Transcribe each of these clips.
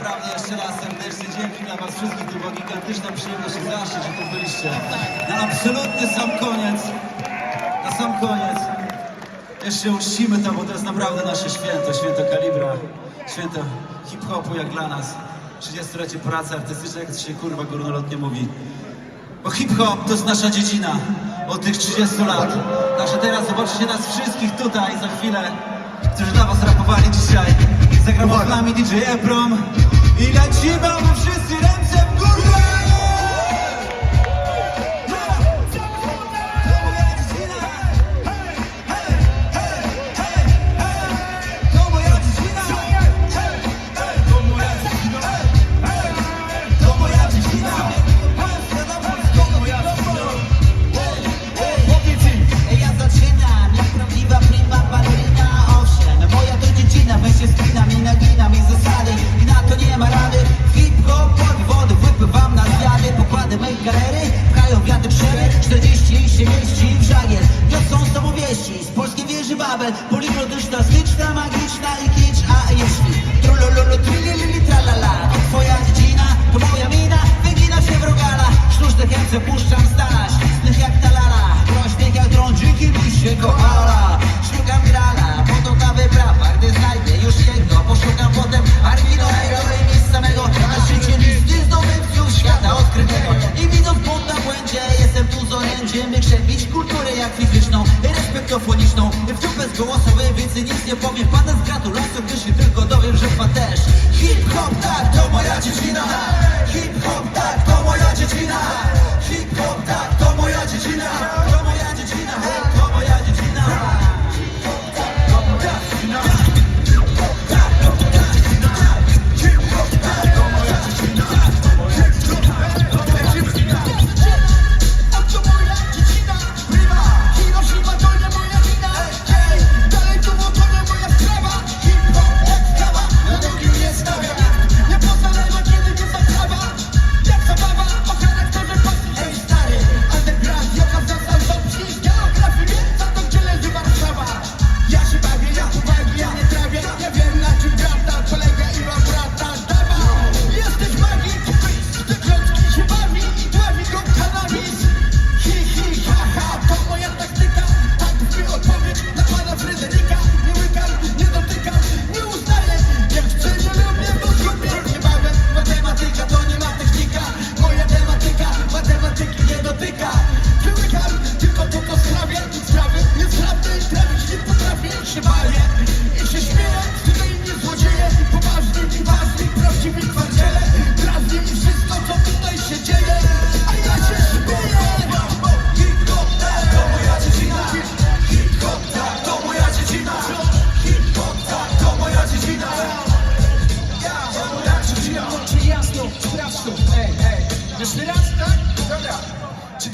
Naprawdę jeszcze raz serdecznie dzięki dla was wszystkich. To była gigantyczna przyjemność i zaszczyt, że tu byliście. Na absolutny sam koniec. Na sam koniec. Jeszcze uczcimy to, bo to jest naprawdę nasze święto. Święto Kalibra. Święto hip-hopu jak dla nas. 30-lecie pracy artystycznej, jak to się kurwa górnolotnie mówi. Bo hip-hop to jest nasza dziedzina od tych 30 lat. Także teraz zobaczycie nas wszystkich tutaj za chwilę, którzy dla was rapowali dzisiaj. Zagramy z nami DJ Eprom i lecimy, a wy Babel Poliglotyczna, styczna, magiczna i kicz. A jeśli trulululu, trililili, tralala To twoja dziedzina, to moja mina Wygina się w rogala. Sztuczne chęce puszczam z Respektofoniczną W dupę zgłosowy, więc nic nie powiem. Pada z gratulacją, gdy się tylko dowiem, że pan też. Hip-hop, tak, to moja dziedzina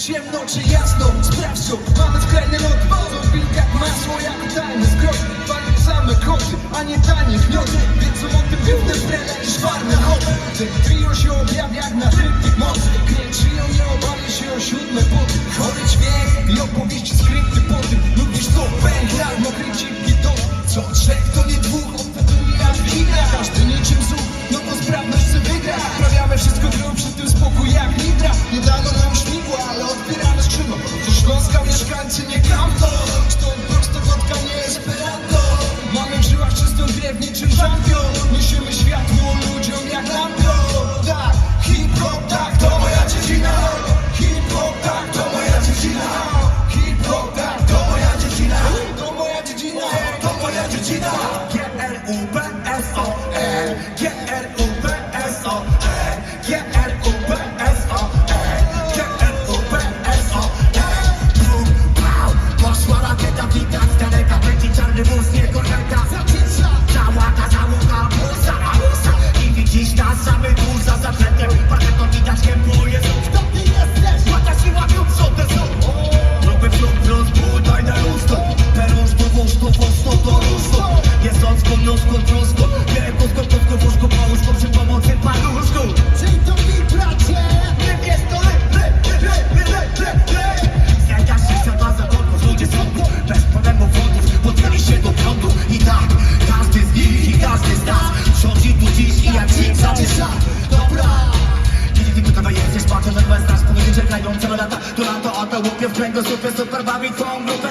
Czy ciemno czy jasno, sprawdź to Mamy skrajny lot, zombie jak masło Jak tajny zgrot, palią same koty A nie tanie gnioty. Wiedzą o tym pewne frele i szwarne choty Ten trio się objawia jak na szybkich mocy Kręczyją, nie obali się o siódme poty. Chory dźwięk i opowieści skrypty po tym. Lubisz to? Pękla, mokry cipki to mieszkańcy nie klamto Stąd prosto wodka nie esperanto. Mamy w żyłach czystą krew niczym żampion Niesiemy światło ludziom jak lampio. Tak, hip-hop, tak, to moja dziedzina. Hip-hop, tak, to moja dziedzina. Hip-hop, tak, to moja dziedzina. To moja dziedzina. To moja dziedzina. Ciągle lata, tu lata, oto łupie w kręgosłupie Super bawi twą grupę